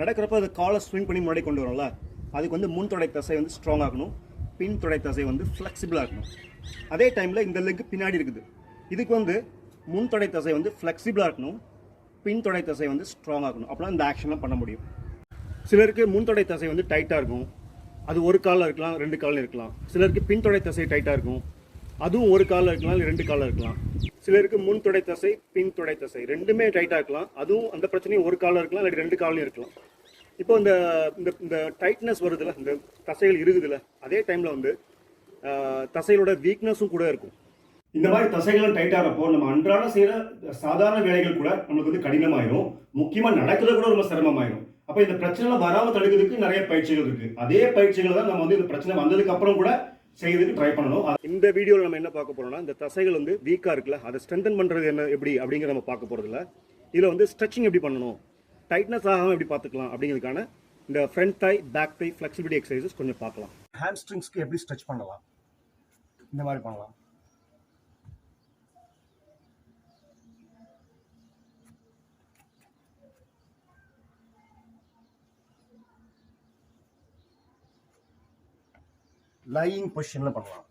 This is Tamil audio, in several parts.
நடக்கிறப்ப அது காலை ஸ்விங் பண்ணி முன்னாடி கொண்டு வரும்ல? அதுக்கு வந்து முன் தொடை தசை வந்து ஸ்ட்ராங் ஆகணும். பின் தொடை தசை வந்து ஃப்ளெக்சிபிளாக இருக்கணும் அதே டைமில் இந்த லெக் பின்னாடி இருக்குது. இதுக்கு வந்து முன் தொடை தசை வந்து ஃப்ளெக்சிபிளாக இருக்கணும். பின் தொடை தசை வந்து ஸ்ட்ராங் ஆகணும். அப்போ இந்த ஆக்ஷன்லாம் பண்ண முடியும். சிலருக்கு முன் தொடை தசை வந்து டைட்டாக இருக்கும். அது ஒரு காலில் இருக்கலாம் ரெண்டு காலில் இருக்கலாம். சிலருக்கு பின் தொடை தசை டைட்டாக இருக்கும். அதுவும் ஒரு காலில் இருக்கலாம் இல்லை ரெண்டு காலில் இருக்கலாம். சிலருக்கு முன் தொடை தசை பின் தொடை தசை ரெண்டுமே டைட்டாக இருக்கலாம். அதுவும் அந்த பிரச்சனையும் ஒரு காலில் இருக்கலாம் இல்லை ரெண்டு காலையும் இருக்கலாம். இப்போ இந்த இந்த இந்த டைட்னஸ் வருதுல்ல இந்த தசைகள் இருக்குதுல்ல அதே டைமில் வந்து தசைகளோட வீக்னஸும் கூட இருக்கும். இந்த மாதிரி தசைகள் டைட்டாகிறப்போ நம்ம அன்றாட செய்கிற சாதாரண வேலைகள் கூட நமக்கு வந்து கடினமாயிரும். முக்கியமாக நடக்கிறது கூட ரொம்ப சிரமமாயிரும். அப்போ இந்த பிரச்சனைலாம் வராமல் தடுக்கிறதுக்கு நிறைய பயிற்சிகள் இருக்கு. அதே பயிற்சிகளை தான் நம்ம வந்து இந்த பிரச்சனை வந்ததுக்கு அப்புறம் கூட செய்யறதுக்கு ட்ரை பண்ணணும். இந்த வீடியோவில் நம்ம என்ன பார்க்க போறோம்னா இந்த தசைகள் வந்து வீக்காக இருக்குல்ல அதை ஸ்ட்ரென்தன் பண்ணுறது என்ன எப்படி அப்படிங்கிறத நம்ம பார்க்க போகிறதில்ல இதில் வந்து ஸ்ட்ரெச்சிங் எப்படி பண்ணணும்? டைட்னஸ் ஆகாமல் எப்படி பார்த்துக்கலாம் அப்படிங்கிறதுக்கான இந்த front thigh back thigh flexibility exercises கொஞ்சம் பார்க்கலாம். ஹேம்ஸ்ட்ரிங்ஸ்க்கு எப்படி ஸ்ட்ரெச் பண்ணலாம்? இந்த மாதிரி பண்ணலாம். லையிங் பொசிஷனில் பண்ணலாம்.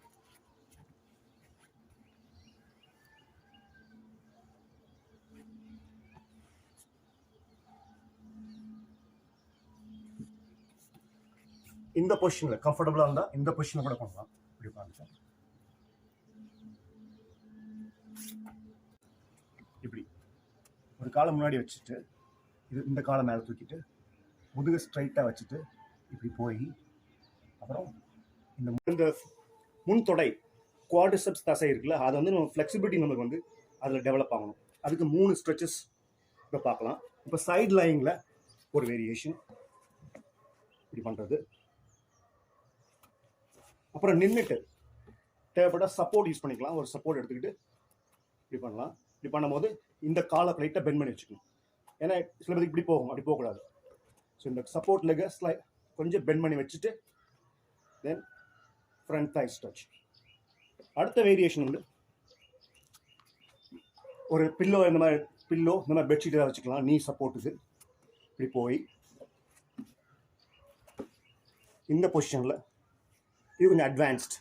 இந்த பொசிஷனில் கம்ஃபர்டபுளாக இருந்தால் இந்த பொசிஷனில் கூட பண்ணலாம் இப்படி பாருங்க சார் இப்படி. ஒரு காலை முன்னாடி வச்சுட்டு இது இந்த காலை மேலே தூக்கிட்டு முதுகு ஸ்ட்ரைட்டாக வச்சுட்டு இப்படி போய் அப்புறம் இந்த இந்த முன் தொடை தசை இருக்குல்ல அதை வந்து நம்ம ஃப்ளெக்சிபிலிட்டி நமக்கு வந்து அதில் டெவலப் ஆகணும். அதுக்கு மூணு ஸ்ட்ரெச்சஸ் இப்போ பார்க்கலாம். இப்போ சைட் லைனில் ஒரு வேரியேஷன் இப்படி பண்ணுறது அப்புறம் நின்றுட்டு தேவைப்பட்ட சப்போர்ட் யூஸ் பண்ணிக்கலாம். ஒரு சப்போர்ட் எடுத்துக்கிட்டு இப்படி பண்ணலாம். இப்படி பண்ணும்போது இந்த காலை லைட்டாக பெண்ட் பண்ணி வச்சுக்கணும். ஏன்னா சில பேருக்கு இப்படி போகும். அப்படி போகக்கூடாது. ஸோ இந்த சப்போர்ட் லெக்கை ஸ்லை கொஞ்சம் பெண்ட் பண்ணி வச்சுட்டு தென் ஃப்ரண்ட் thigh ஸ்ட்ரெச் அடுத்த வேரியேஷன் வந்து ஒரு பில்லோ இந்த மாதிரி பில்லோ இந்த மாதிரி பெட்ஷீட் ஏதாவது வச்சுக்கலாம். நீ சப்போர்ட்டுக்கு இப்படி போய் இந்த பொசிஷனில் இது கொஞ்சம் அட்வான்ஸ்ட்